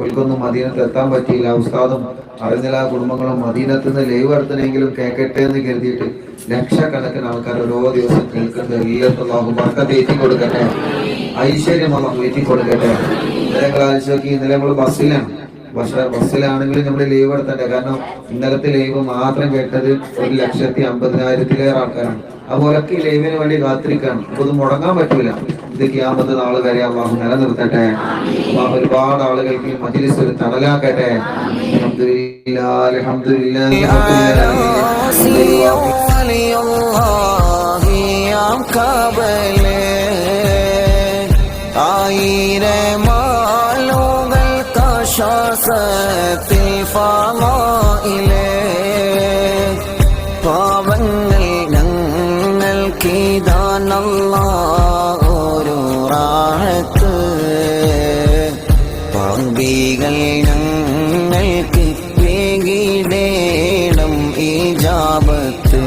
ഓൽക്കൊന്നും മദീനത്ത് എത്താൻ പറ്റിയില്ല. ഉസ്താദും അറിഞ്ഞില്ല കുടുംബങ്ങളും മദീനത്ത് നിന്ന് ലൈവ് നടത്തണമെങ്കിലും കേൾക്കട്ടെ എന്ന് കരുതിയിട്ട് ലക്ഷക്കണക്കിന് ആൾക്കാർ ഓരോ ദിവസം കേൾക്കുന്നത് എല്ലാത്തും അള്ളാഹു ബർക്കത്ത് ഏറ്റി കൊടുക്കട്ടെ ഐശ്വര്യം അള്ളാഹു ഏറ്റി കൊടുക്കട്ടെ ഇന്നലെ ഇന്നലെ നമ്മൾ ബസ്സിലാണ്. പക്ഷെ ബസ്സിലാണെങ്കിലും നമ്മൾ ലൈവ് എടുത്തട്ടെ. കാരണം ഇന്നലത്തെ ലൈവ് മാത്രം കേട്ടത് ഒരു ലക്ഷത്തി അമ്പതിനായിരത്തിലേറെ ആൾക്കാരാണ്. അതുപോലൊക്കെ ഈ ലൈവിന് വേണ്ടി കാത്തിരിക്കാണ്. അപ്പൊ മുടങ്ങാൻ പറ്റൂല. ഇത് ക്യാമത്ത് നാൾ വരെ അള്ളാഹു നിലനിർത്തട്ടെ. അള്ളാഹു ഒരുപാട് ആളുകൾക്ക് മജിലിസ് ഒരു തണലാക്കട്ടെ ആയിരമാലുകൾ കശാസത്തിൽ ഫാമായിലേ പാവങ്ങൾ ഞങ്ങൾക്കിതാനല്ലാ പാപികൾ ഞങ്ങൾക്ക് വേകിടേണം ഈ ജാപത്ത്.